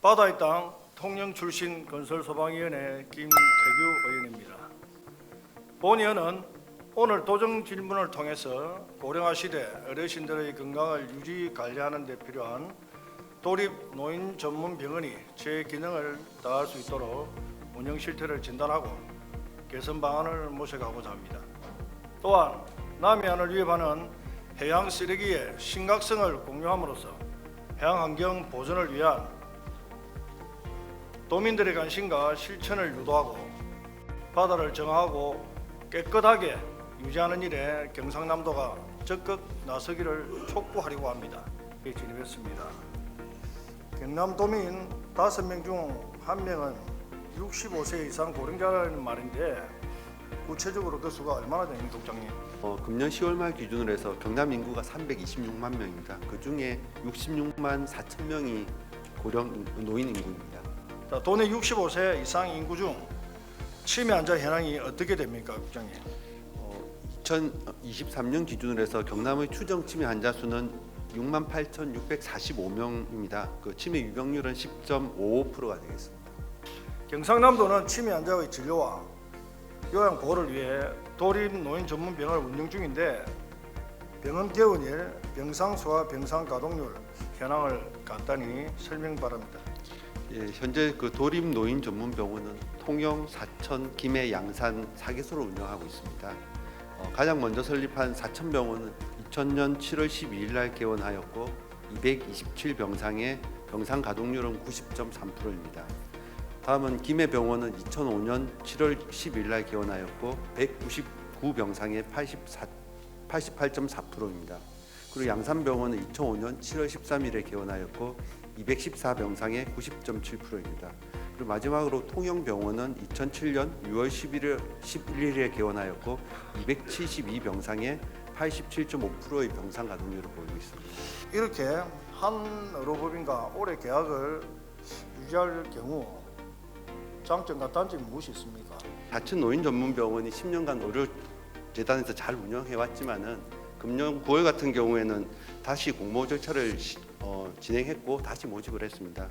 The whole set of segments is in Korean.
바다의 땅 통영 출신 건설소방위원회 김태규 의원입니다. 본 의원은 오늘 도정 질문을 통해서 고령화 시대 어르신들의 건강을 유지 관리하는 데 필요한 도립 노인 전문 병원이 제 기능을 다할 수 있도록 운영 실태를 진단하고 개선 방안을 모셔가고자 합니다. 또한 남해안을 위협하는 해양 쓰레기의 심각성을 공유함으로써 해양 환경 보존을 위한 도민들의 관심과 실천을 유도하고 바다를 정화하고 깨끗하게 유지하는 일에 경상남도가 적극 나서기를 촉구하려고 합니다. 에 진입했습니다. 경남도민 5명 중 1명은 65세 이상 고령자라는 말인데 구체적으로 그 수가 얼마나 됩니까, 국장님? 어, 금년 10월 말 기준으로 해서 경남 인구가 326만 명입니다. 그 중에 66만 4천 명이 고령 노인 인구입니다. 자, 도내 65세 이상 인구 중 치매 환자 현황이 어떻게 됩니까, 국장님? 어, 2023년 기준으로 해서 경남의 추정 치매 환자 수는 6만 8,645명입니다. 그 치매 유병률은 10.55%가 되겠습니다. 경상남도는 치매 환자의 진료와 요양 보호를 위해 도립 노인 전문 병원을 운영 중인데 병원 개원일, 병상 수와 병상 가동률 현황을 간단히 설명 바랍니다. 예, 현재 그 도립 노인 전문 병원은 통영, 사천, 김해, 양산 4개소를 운영하고 있습니다. 어, 가장 먼저 설립한 사천 병원은 2000년 7월 12일 날 개원하였고 227병상의 병상 가동률은 90.3%입니다. 다음은 김해 병원은 2005년 7월 10일 날 개원하였고 199병상의 84 88.4%입니다. 그리고 양산병원은 2005년 7월 13일에 개원하였고 214병상의 90.7%입니다. 그리고 마지막으로 통영병원은 2007년 6월 11일 11일에 개원하였고 272병상의 87.5%의 병상 가동률을 보이고 있습니다. 이렇게 한 의료법인과 오래 계약을 유지할 경우 장점과 단점이 무엇이 있습니까? 자천 노인 전문 병원이 10년간 의료 재단에서 잘 운영해 왔지만은 금년 9월 같은 경우에는 다시 공모 절차를 시- 어, 진행했고 다시 모집을 했습니다.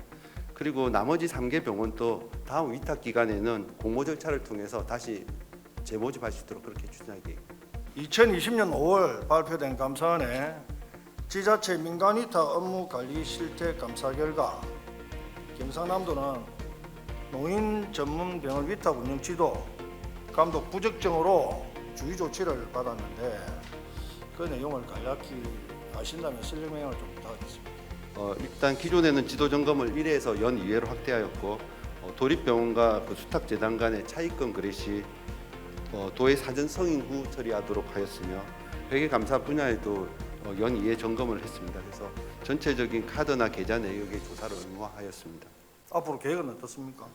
그리고 나머지 3개 병원도 다음 위탁 기간에는 공모 절차를 통해서 다시 재모집할 수 있도록 그렇게 계획입니다. 2020년 5월 발표된 감사원의 지자체 민간 위탁 업무 관리 실태 감사 결과 경상남도는 노인 전문 병원 위탁 운영 지도 감독 부적정으로 주의 조치를 받았는데 그 내용을 간략히 아신다면 설명을 좀 부탁하겠습니다. 어, 일단 기존에는 지도 점검을 1회에서 연 2회로 확대하였고 어, 도립병원과 그 수탁재단 간의 차입금 거래시 어, 도의 사전 성인 후 처리하도록 하였으며 회계 감사 분야에도 어, 연 2회 점검을 했습니다. 그래서 전체적인 카드나 계좌 내역의 조사를 의무화하였습니다. 앞으로 계획은 어떻습니까?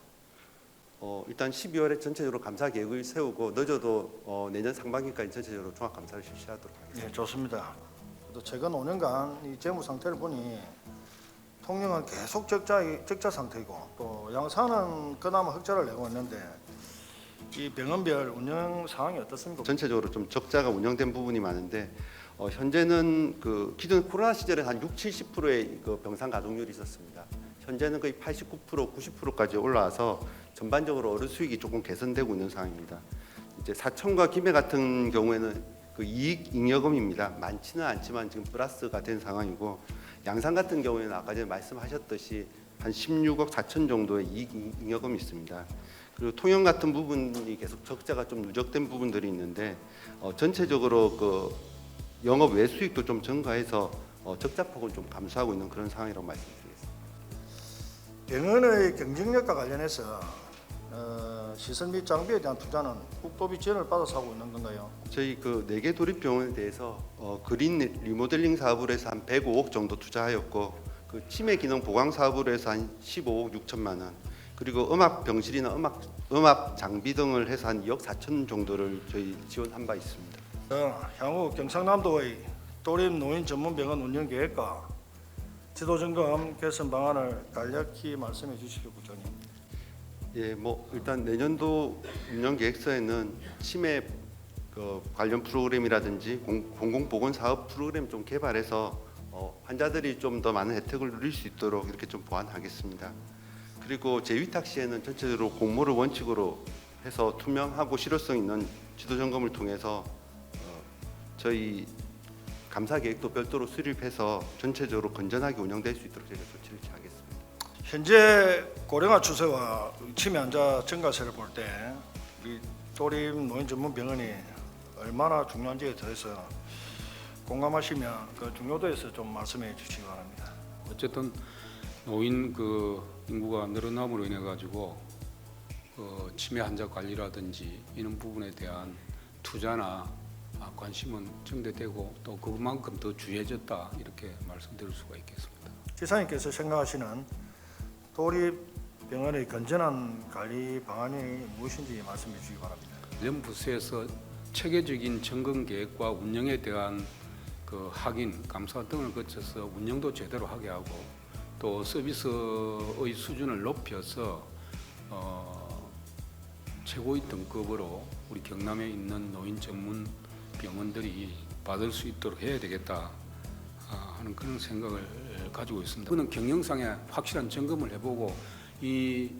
어, 일단 12월에 전체적으로 감사 계획을 세우고 늦어도 어, 내년 상반기까지 전체적으로 종합 감사를 실시하도록 하겠습니다. 네, 좋습니다. 또 최근 5년간 이 재무 상태를 보니 통영은 계속 적자 적자 상태이고 또 양산은 그나마 흑자를 내고 있는데 이 병원별 운영 상황이 어떻습니까? 전체적으로 좀 적자가 운영된 부분이 많은데 어, 현재는 그 기존 코로나 시절에 한 6, 70%의 그 병상 가동률이 있었습니다. 현재는 거의 89%, 90%까지 올라와서 전반적으로 어른 수익이 조금 개선되고 있는 상황입니다. 이제 사천과 김해 같은 경우에는 그 이익 잉여금입니다. 많지는 않지만 지금 플러스가 된 상황이고 양산 같은 경우에는 아까 전에 말씀하셨듯이 한 16억 4천 정도의 이익 잉여금이 있습니다. 그리고 통영 같은 부분이 계속 적자가 좀 누적된 부분들이 있는데 어, 전체적으로 그 영업 외수익도 좀 증가해서 어, 적자폭을 좀 감소하고 있는 그런 상황이라고 말씀드리겠습니다. 병원의 경쟁력과 관련해서 어, 시설 및 장비에 대한 투자는 국도비 지원을 받아서 하고 있는 건가요? 저희 그 네 개 도립병원에 대해서 어, 그린 리모델링 사업을 해서 한 105억 정도 투자하였고 그 치매 기능 보강 사업을 해서 한 15억 6천만 원 그리고 음압 병실이나 음압 음압 장비 등을 해서 한 2억 4천 정도를 저희 지원한 바 있습니다. 어, 향후 경상남도의 도립 노인 전문 병원 운영 계획과 지도 점검 개선 방안을 간략히 말씀해 주시기 부장님. 예, 뭐 일단 내년도 운영 계획서에는 치매 그 관련 프로그램이라든지 공, 공공보건 사업 프로그램 좀 개발해서 어, 환자들이 좀 더 많은 혜택을 누릴 수 있도록 이렇게 좀 보완하겠습니다. 그리고 재위탁 시에는 전체적으로 공모를 원칙으로 해서 투명하고 실효성 있는 지도 점검을 통해서 어, 저희 감사 계획도 별도로 수립해서 전체적으로 건전하게 운영될 수 있도록 저희가 조치를 취하겠습니다. 현재 고령화 추세와 치매 환자 증가세를 볼때 우리 도림 노인 전문 병원이 얼마나 중요한지에 대해서 공감하시면 그 중요도에서 좀 말씀해 주시기 바랍니다. 어쨌든 노인 그 인구가 늘어남으로 인해 가지고 그 치매 환자 관리라든지 이런 부분에 대한 투자나 아, 관심은 증대되고 또 그만큼 더 주의해졌다 이렇게 말씀드릴 수가 있겠습니다. 지사님께서 생각하시는 도립 병원의 건전한 관리 방안이 무엇인지 말씀해 주시기 바랍니다. 전 부서에서 체계적인 점검 계획과 운영에 대한 그 확인, 감사 등을 거쳐서 운영도 제대로 하게 하고 또 서비스의 수준을 높여서 어, 최고의 등급으로 우리 경남에 있는 노인 전문 병원들이 받을 수 있도록 해야 되겠다 아, 하는 그런 생각을 가지고 있습니다. 그는 경영상에 확실한 점검을 해보고 이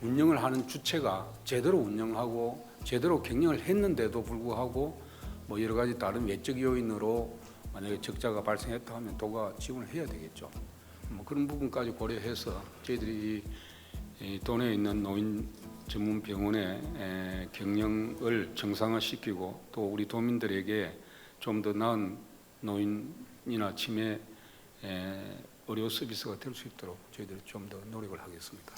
운영을 하는 주체가 제대로 운영하고 제대로 경영을 했는데도 불구하고 뭐 여러 가지 다른 외적 요인으로 만약에 적자가 발생했다 하면 도가 지원을 해야 되겠죠. 뭐 그런 부분까지 고려해서 저희들이 이 돈에 있는 노인 전문 병원의 에, 경영을 정상화시키고 또 우리 도민들에게 좀 더 나은 노인이나 치매 에, 의료 서비스가 될 수 있도록 저희들이 좀 더 노력을 하겠습니다.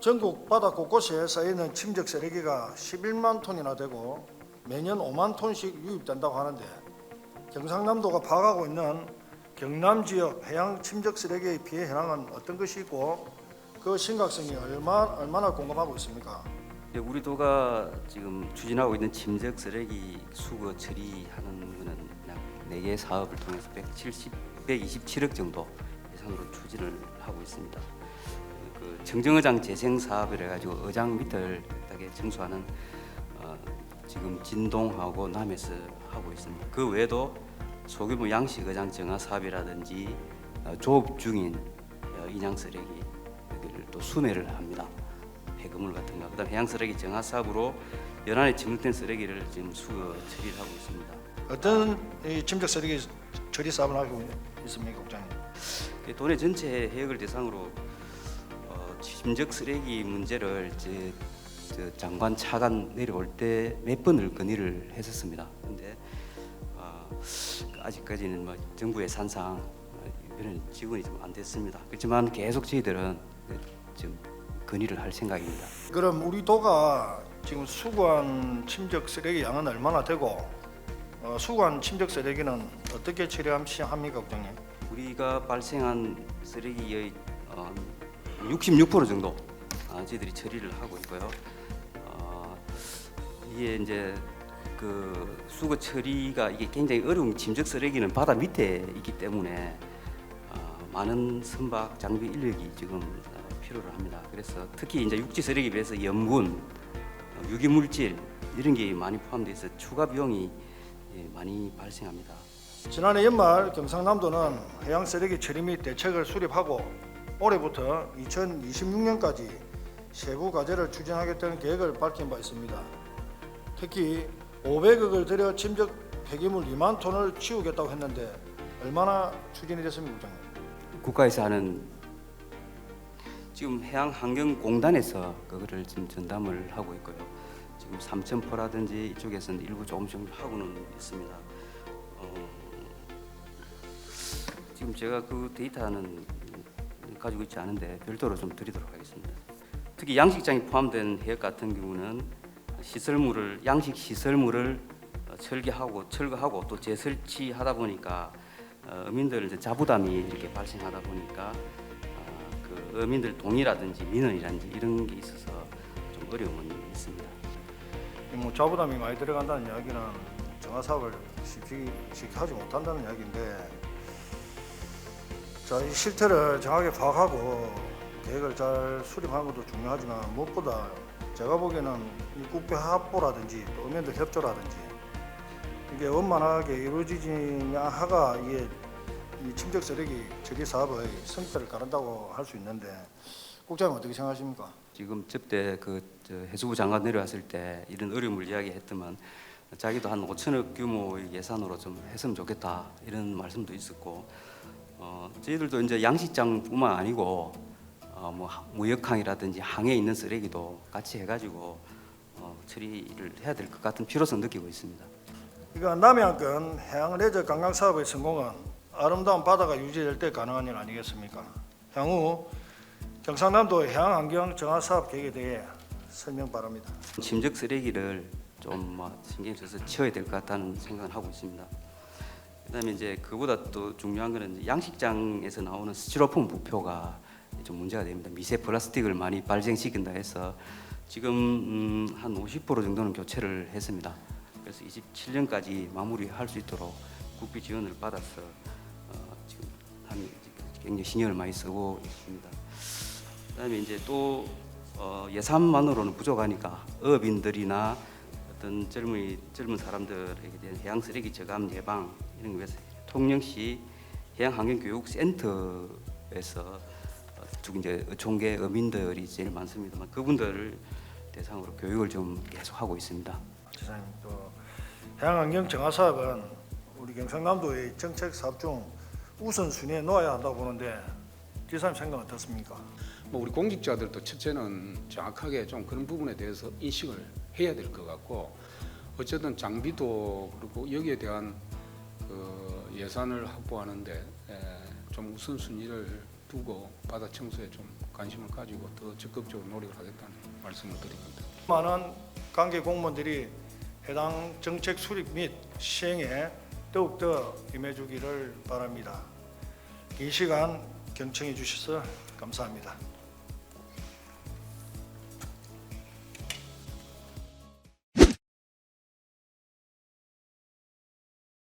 전국 바다 곳곳에 쌓이는 침적 쓰레기가 11만 톤이나 되고 매년 5만 톤씩 유입된다고 하는데 경상남도가 파악하고 있는 경남 지역 해양 침적 쓰레기의 피해 현황은 어떤 것이고 그 심각성이 얼마, 얼마나 공감하고 있습니까? 예, 우리 도가 지금 추진하고 있는 침적 쓰레기 수거 처리하는 거는 약 4개 사업을 통해서 170, 127억 정도 예산으로 추진을 하고 있습니다. 그 정정어장 재생 사업을 해가지고 어장 밑을 깨끗하게 청소하는 어, 지금 진동하고 남에서 하고 있습니다. 그 외에도 소규모 양식 어장 정화 사업이라든지 어, 조업 중인 어, 인양 쓰레기 순회를 합니다. 폐기물 같은 거, 그다음 해양 쓰레기 정화 사업으로 연안에 침묵된 쓰레기를 지금 수거 처리를 하고 있습니다. 어떤 이 침적 쓰레기 처리 사업을 하고 있습니까, 국장님? 그 도내 전체 해역을 대상으로 어, 침적 쓰레기 문제를 제, 저 장관 차관 내려올 때 몇 번을 건의를 했었습니다. 근데 어, 아직까지는 뭐 정부의 산상 어, 이런 지원이 좀 안 됐습니다. 그렇지만 계속 저희들은 그 지금 건의를 할 생각입니다. 그럼 우리 도가 지금 수거한 침적 쓰레기 양은 얼마나 되고 어, 수거한 침적 쓰레기는 어떻게 처리합니까, 국장님? 우리가 발생한 쓰레기의 어, 66% 정도 아, 저희들이 처리를 하고 있고요. 어, 이게 이제 그 수거 처리가 이게 굉장히 어려운 짐적 쓰레기는 바다 밑에 있기 때문에 어, 많은 선박 장비 인력이 지금 어, 필요를 합니다. 그래서 특히 이제 육지 쓰레기에 비해서 염분, 어, 유기물질 이런 게 많이 포함되어 있어 추가 비용이 예, 많이 발생합니다. 지난해 연말 경상남도는 해양 쓰레기 처리 및 대책을 수립하고 올해부터 2026년까지 세부 과제를 추진하겠다는 계획을 밝힌 바 있습니다. 특히 500억을 들여 침적 폐기물 2만 톤을 치우겠다고 했는데 얼마나 추진이 됐습니까, 국장님? 국가에서 하는 지금 해양환경공단에서 그거를 지금 전담을 하고 있고요. 지금 삼천포라든지 이쪽에서는 일부 조금씩 하고는 있습니다. 어, 지금 제가 그 데이터는 가지고 있지 않은데 별도로 좀 드리도록 하겠습니다. 특히 양식장이 포함된 해역 같은 경우는 시설물을 양식 시설물을 어, 철개하고 철거하고 또 재설치하다 보니까 어, 어민들 이제 자부담이 이렇게 발생하다 보니까 어민들 동의라든지 민원이라든지 이런 게 있어서 좀 어려움은 있습니다. 뭐 자부담이 많이 들어간다는 이야기는 정화 사업을 쉽게, 하지 못한다는 이야기인데 자, 이 실태를 정확하게 파악하고 계획을 잘 수립하는 것도 중요하지만 무엇보다 제가 보기에는 이 국회 합보라든지 또 의원들 협조라든지 이게 원만하게 이루어지냐 하가 이게 이 침적 쓰레기 처리 사업의 성과를 가른다고 할 수 있는데 국장님 어떻게 생각하십니까? 지금 접대 그 저 해수부 장관 내려왔을 때 이런 어려움을 이야기했더만 자기도 한 5천억 규모의 예산으로 좀 했으면 좋겠다 이런 말씀도 있었고 어, 저희들도 이제 양식장뿐만 아니고 어, 뭐 하- 무역항이라든지 항에 있는 쓰레기도 같이 해가지고 어, 처리를 해야 될 것 같은 필요성 느끼고 있습니다. 그러니까 남해안권 해양 레저 관광 사업의 성공은 아름다운 바다가 유지될 때 가능한 일 아니겠습니까? 향후 경상남도 해양 환경 정화 사업 계획에 대해 설명 바랍니다. 침적 쓰레기를 좀 뭐 신경 써서 치워야 될 것 같다는 생각을 하고 있습니다. 그다음에 이제 그보다 또 중요한 거는 양식장에서 나오는 스티로폼 부표가 좀 문제가 됩니다. 미세 플라스틱을 많이 발생시킨다 해서 지금 음, 한50% 정도는 교체를 했습니다. 그래서 27년까지 마무리할 수 있도록 국비 지원을 받아서 어, 굉장히 신경을 많이 쓰고 있습니다. 그다음에 이제 또 어, 예산만으로는 부족하니까 어업인들이나 어떤 젊은 젊은 사람들에게 대한 해양 쓰레기 저감 예방 이런 거 위해서 통영시 해양환경교육센터에서 어, 쭉 이제 총계 어민들이 제일 많습니다만 그분들을 대상으로 교육을 좀 계속 하고 있습니다. 지사님 또 해양 환경 정화 사업은 우리 경상남도의 정책 사업 중 우선 순위에 놓아야 한다고 보는데 지사님 생각 어떻습니까? 뭐 우리 공직자들도 첫째는 정확하게 좀 그런 부분에 대해서 인식을 해야 될 것 같고 어쨌든 장비도 그리고 여기에 대한 그 예산을 확보하는데 에, 좀 우선순위를 두고 바다 청소에 좀 관심을 가지고 더 적극적으로 노력을 하겠다는 말씀을 드립니다. 많은 관계 공무원들이 해당 정책 수립 및 시행에 더욱더 임해주기를 바랍니다. 긴 시간 경청해 주셔서 감사합니다.